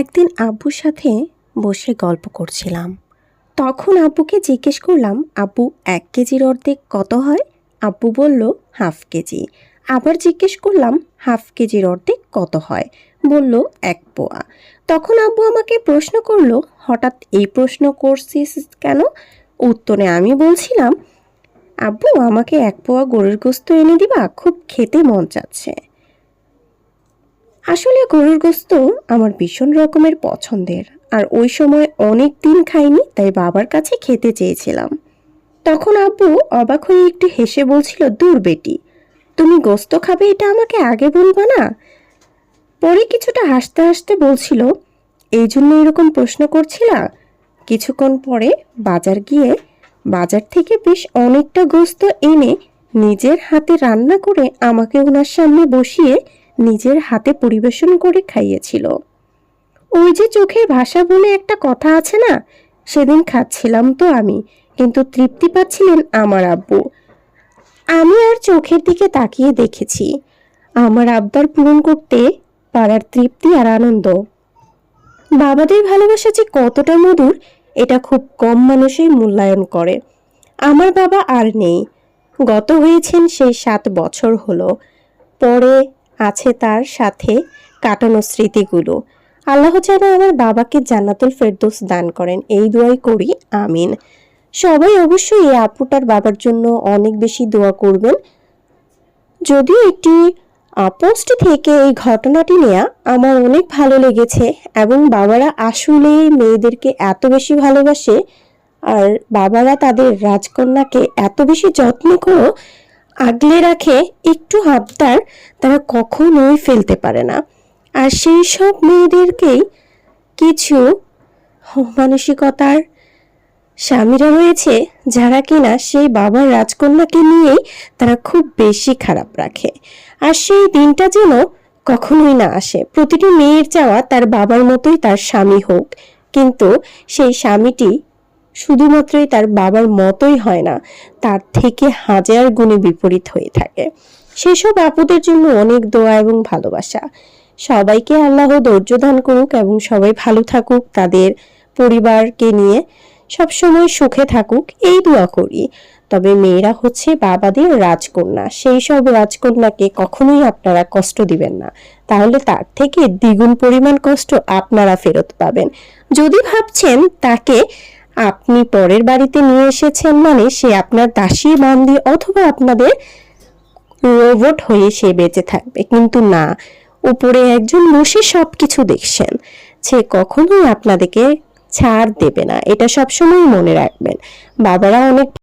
একদিন আব্বুর সাথে বসে গল্প করছিলাম। তখন আব্বুকে জিজ্ঞেস করলাম, আব্বু, এক কেজির অর্ধেক কত হয়? আব্বু বলল, হাফ কেজি। আবার জিজ্ঞেস করলাম, হাফ কেজির অর্ধেক কত হয়? বলল, এক পোয়া। তখন আব্বু আমাকে প্রশ্ন করল, হঠাৎ এই প্রশ্ন করছিস কেন? উত্তরে আমি বলছিলাম, আব্বু, আমাকে এক পোয়া গরুর গোস্ত এনে দিবা, খুব খেতে মন চাচ্ছে। আসলে গরুর গোস্ত আমার ভীষণ রকমের পছন্দের, আর ওই সময় অনেক দিন খাইনি, তাই বাবার কাছে খেতে চেয়েছিলাম। তখন আব্বু অবাক হয়ে একটু হেসে বলছিল, দূর বেটি, তুমি গোস্ত খাবে, এটা আমাকে আগে বলবা না? পরে কিছুটা হাসতে হাসতে বলছিল, এই জন্য এরকম প্রশ্ন করছিলা? কিছুক্ষণ পরে বাজার গিয়ে বাজার থেকে বেশ অনেকটা গোস্ত এনে নিজের হাতে রান্না করে আমাকে ওনার সামনে বসিয়ে নিজের হাতে পরিবেশন করে খাইয়েছিল। ওই যে চোখের ভাষা বলে একটা কথা আছে না, সেদিন খাচ্ছিলাম তো আমি, কিন্তু তৃপ্তি পাচ্ছিলেন আমার আব্বু। আমি আর চোখের দিকে তাকিয়ে দেখেছি। আমার আবদার পূরণ করতে পারার তৃপ্তি আর আনন্দ। বাবাদের ভালোবাসা যে কতটা মধুর, এটা খুব কম মানুষই মূল্যায়ন করে। আমার বাবা আর নেই। গত হয়েছেন সেই সাত বছর হলো। পরে আছে তার সাথে কাটানো স্মৃতিগুলো। আল্লাহ যেন আমার বাবাকে জান্নাতুল ফেরদৌস দান করেন। এই দোয়াই করি, আমিন। সবাই অবশ্যই এই আপুটার বাবার জন্য অনেক বেশি দোয়া করবেন। যদিও একটি পোস্ট থেকে এই ঘটনাটি নেয়া আমার অনেক ভালো লেগেছে এবং বাবারা আসলে মেয়েদেরকে এত বেশি ভালোবাসে আর বাবারা তাদের রাজকন্যাকে এত বেশি যত্ন করে আগলে রাখে একটু হাবদার তারা কখনোই ফেলতে পারে না। আর সেই সব মেয়েদেরকেই কিছু মানসিকতার স্বামীরা রয়েছে যারা কিনা সেই বাবার রাজকন্যাকে নিয়েই তারা খুব বেশি খারাপ রাখে। আর সেই দিনটা যেন কখনোই না আসে। প্রতিটি মেয়ের চাওয়া তার বাবার মতোই তার স্বামী হোক। কিন্তু সেই স্বামীটি শুধুমাত্রই তার বাবার মতোই হয় না, তার থেকে হাজার গুণে বিপরীত হয়ে থাকে। সেসব আপুদের জন্য অনেক দোয়া এবং ভালোবাসা। সবাইকে আল্লাহ ধৈর্য দান করুক এবং সবাই ভালো থাকুক, তাদের পরিবারকে নিয়ে সবসময় সুখে থাকুক, এই দোয়া করি। তবে মেয়েরা হচ্ছে বাবাদের রাজকন্যা, সেই সব রাজকন্যাকে কখনোই আপনারা কষ্ট দিবেন না। তাহলে তার থেকে দ্বিগুণ পরিমাণ কষ্ট আপনারা ফেরত পাবেন। যদি ভাবছেন তাকে আপনি পরের বাড়িতে নিয়ে এসেছেন মানে সে আপনার দাসী বান্দি অথবা আপনাদের রোবট হয়ে সে বেঁচে থাকবে। কিন্তু না, উপরে একজন বসে সব কিছু দেখছেন। সে কখনোই আপনাদেরকে ছাড় দেবে না। এটা সবসময় মনে রাখবেন। বাবারা অনেক